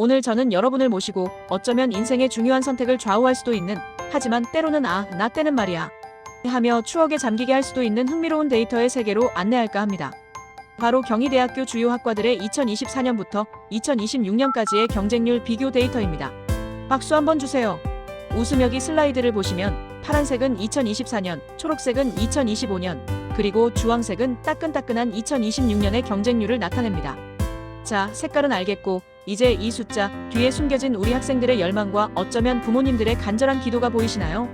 오늘 저는 여러분을 모시고 어쩌면 인생의 중요한 선택을 좌우할 수도 있는 하지만 때로는 아, 나 때는 말이야 하며 추억에 잠기게 할 수도 있는 흥미로운 데이터의 세계로 안내할까 합니다. 바로 경희대학교 주요 학과들의 2024년부터 2026년까지의 경쟁률 비교 데이터입니다. 박수 한번 주세요. 웃음 여기 슬라이드를 보시면 파란색은 2024년, 초록색은 2025년, 그리고 주황색은 따끈따끈한 2026년의 경쟁률을 나타냅니다. 자, 색깔은 알겠고, 이제 이 숫자 뒤에 숨겨진 우리 학생들의 열망과 어쩌면 부모님들의 간절한 기도가 보이시나요?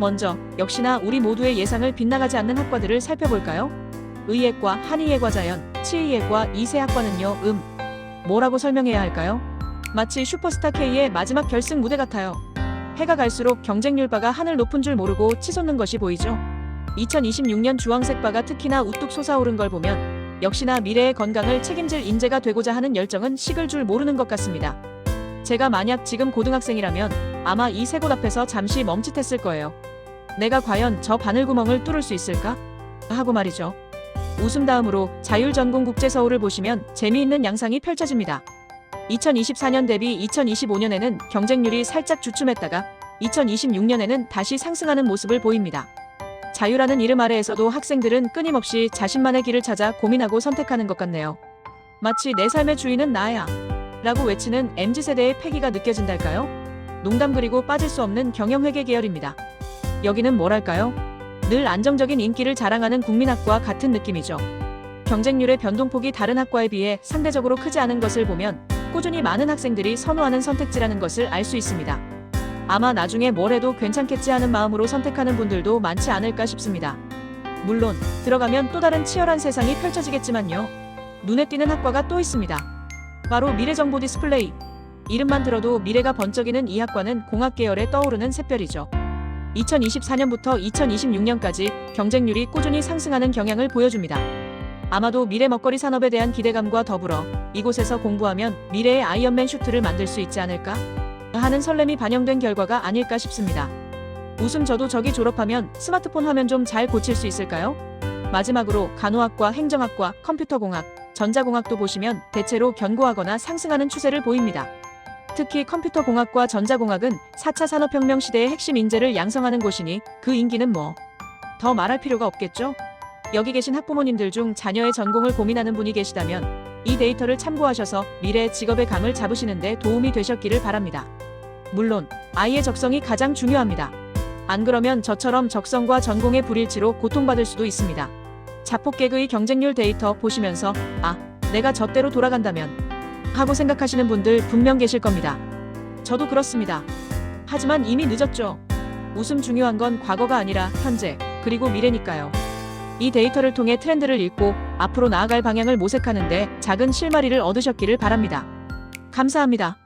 먼저, 역시나 우리 모두의 예상을 빗나가지 않는 학과들을 살펴볼까요? 의예과, 한의예과 자연, 치의예과 이세 학과는요, 음. 뭐라고 설명해야 할까요? 마치 슈퍼스타 K의 마지막 결승 무대 같아요. 해가 갈수록 경쟁률 바가 하늘 높은 줄 모르고 치솟는 것이 보이죠. 2026년 주황색 바가 특히나 우뚝 솟아오른 걸 보면 역시나 미래의 건강을 책임질 인재가 되고자 하는 열정은 식을 줄 모르는 것 같습니다. 제가 만약 지금 고등학생이라면 아마 이세곳 앞에서 잠시 멈칫했을 거예요. 내가 과연 저 바늘구멍을 뚫을 수 있을까? 하고 말이죠. 웃음 다음으로 자율전공 국제서울을 보시면 재미있는 양상이 펼쳐집니다. 2024년 대비 2025년에는 경쟁률이 살짝 주춤했다가 2026년에는 다시 상승하는 모습을 보입니다. 자유라는 이름 아래에서도 학생들은 끊임없이 자신만의 길을 찾아 고민하고 선택하는 것 같네요. 마치 내 삶의 주인은 나야. 라고 외치는 MZ세대의 패기가 느껴진달까요? 농담 그리고 빠질 수 없는 경영회계 계열입니다. 여기는 뭐랄까요? 늘 안정적인 인기를 자랑하는 국민학과 같은 느낌이죠. 경쟁률의 변동폭이 다른 학과에 비해 상대적으로 크지 않은 것을 보면 꾸준히 많은 학생들이 선호하는 선택지라는 것을 알 수 있습니다. 아마 나중에 뭘 해도 괜찮겠지 하는 마음으로 선택하는 분들도 많지 않을까 싶습니다. 물론 들어가면 또 다른 치열한 세상이 펼쳐지겠지만요. 눈에 띄는 학과가 또 있습니다. 바로 미래정보 디스플레이. 이름만 들어도 미래가 번쩍이는 이 학과는 공학 계열에 떠오르는 샛별이죠. 2024년부터 2026년까지 경쟁률이 꾸준히 상승하는 경향을 보여줍니다. 아마도 미래 먹거리 산업에 대한 기대감과 더불어 이곳에서 공부하면 미래의 아이언맨 슈트를 만들 수 있지 않을까? 하는 설렘이 반영된 결과가 아닐까 싶습니다. 웃음 저도 저기 졸업하면 스마트폰 화면 좀 잘 고칠 수 있을까요? 마지막으로 간호학과, 행정학과, 컴퓨터공학, 전자공학도 보시면 대체로 견고하거나 상승하는 추세를 보입니다. 특히 컴퓨터공학과 전자공학은 4차 산업혁명 시대의 핵심 인재를 양성하는 곳이니 그 인기는 뭐 더 말할 필요가 없겠죠? 여기 계신 학부모님들 중 자녀의 전공을 고민하는 분이 계시다면 이 데이터를 참고하셔서 미래 직업의 감을 잡으시는데 도움이 되셨기를 바랍니다. 물론 아이의 적성이 가장 중요합니다. 안 그러면 저처럼 적성과 전공의 불일치로 고통받을 수도 있습니다. 자폭 개그의 경쟁률 데이터 보시면서 아, 내가 저대로 돌아간다면 하고 생각하시는 분들 분명 계실 겁니다. 저도 그렇습니다. 하지만 이미 늦었죠. 웃음 중요한 건 과거가 아니라 현재, 그리고 미래니까요. 이 데이터를 통해 트렌드를 읽고 앞으로 나아갈 방향을 모색하는데 작은 실마리를 얻으셨기를 바랍니다. 감사합니다.